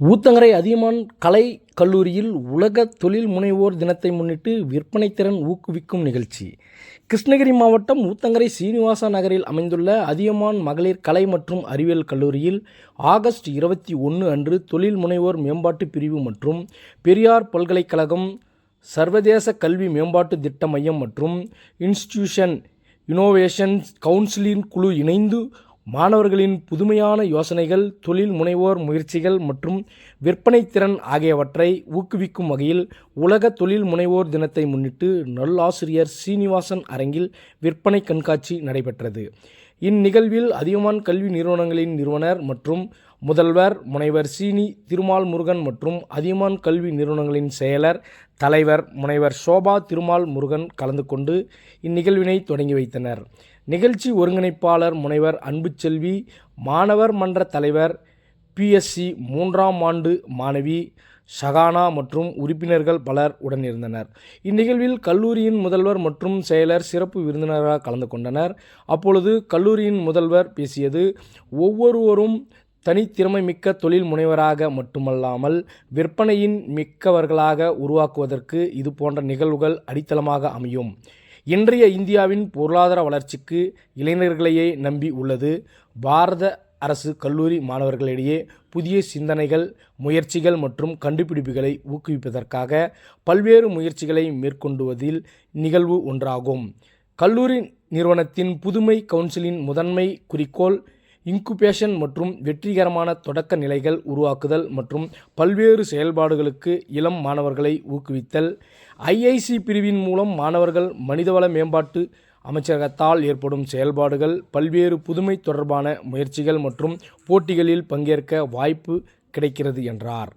ஊத்தங்கரை அதியமான் கலை கல்லூரியில் உலக தொழில் முனைவோர் தினத்தை முன்னிட்டு விற்பனை திறன் ஊக்குவிக்கும் நிகழ்ச்சி. கிருஷ்ணகிரி மாவட்டம் ஊத்தங்கரை சீனிவாசா நகரில் அமைந்துள்ள அதியமான் மகளிர் கலை மற்றும் அறிவியல் கல்லூரியில் ஆகஸ்ட் இருபத்தி ஒன்று அன்று தொழில் முனைவோர் மேம்பாட்டு பிரிவு மற்றும் பெரியார் பல்கலைக்கழகம் சர்வதேச கல்வி மேம்பாட்டு திட்ட மையம் மற்றும் இன்ஸ்டிடியூஷன் இனோவேஷன் கவுன்சிலின் குழு இணைந்து மாணவர்களின் புதுமையான யோசனைகள் தொழில் முனைவோர் முயற்சிகள் மற்றும் விற்பனை திறன் ஆகியவற்றை ஊக்குவிக்கும் வகையில் உலக தொழில் முனைவோர் தினத்தை முன்னிட்டு நல்லாசிரியர் சீனிவாசன் அரங்கில் விற்பனை கண்காட்சி நடைபெற்றது. இந்நிகழ்வில் அதியமான் கல்வி நிறுவனங்களின் நிறுவனர் மற்றும் முதல்வர் முனைவர் சீனி திருமால் முருகன் மற்றும் அதியமான் கல்வி நிறுவனங்களின் செயலர் தலைவர் முனைவர் சோபா திருமால் முருகன் கலந்து கொண்டு இந்நிகழ்வினை தொடங்கி வைத்தனர். நிகழ்ச்சி ஒருங்கிணைப்பாளர் முனைவர் அன்புச்செல்வி மாணவர் மன்ற தலைவர் பிஎஸ்சி மூன்றாம் ஆண்டு மாணவி ஷகானா மற்றும் உறுப்பினர்கள் பலர் உடனிருந்தனர். இந்நிகழ்வில் கல்லூரியின் முதல்வர் மற்றும் செயலர் சிறப்பு விருந்தினராக கலந்து கொண்டனர். அப்பொழுது கல்லூரியின் முதல்வர் பேசியது ஒவ்வொருவரும் தனித்திறமை மிக்க தொழில் முனைவராக மட்டுமல்லாமல் விற்பனையின் மிக்கவர்களாக உருவாக்குவதற்கு இது போன்ற நிகழ்வுகள் அடித்தளமாக அமையும். இன்றைய இந்தியாவின் பொருளாதார வளர்ச்சிக்கு இளைஞர்களையே நம்பி உள்ளது. பாரத அரசு கல்லூரி மாணவர்களிடையே புதிய சிந்தனைகள் முயற்சிகள் மற்றும் கண்டுபிடிப்புகளை ஊக்குவிப்பதற்காக பல்வேறு முயற்சிகளை மேற்கொண்டுவதில் நிகழ்வு ஒன்றாகும். கல்லூரி நிறுவனத்தின் புதுமை கவுன்சிலின் முதன்மை குறிக்கோள் இன்குபேஷன் மற்றும் வெற்றிகரமான தொடக்க நிலைகள் உருவாக்குதல் மற்றும் பல்வேறு செயல்பாடுகளுக்கு இளம் மாணவர்களை ஊக்குவித்தல். ஐஐசி பிரிவின் மூலம் மாணவர்கள் மனிதவள மேம்பாட்டு அமைச்சகத்தால் ஏற்படும் செயல்பாடுகள் பல்வேறு புதுமை தொடர்பான முயற்சிகள் மற்றும் போட்டிகளில் பங்கேற்க வாய்ப்பு கிடைக்கிறது என்றார்.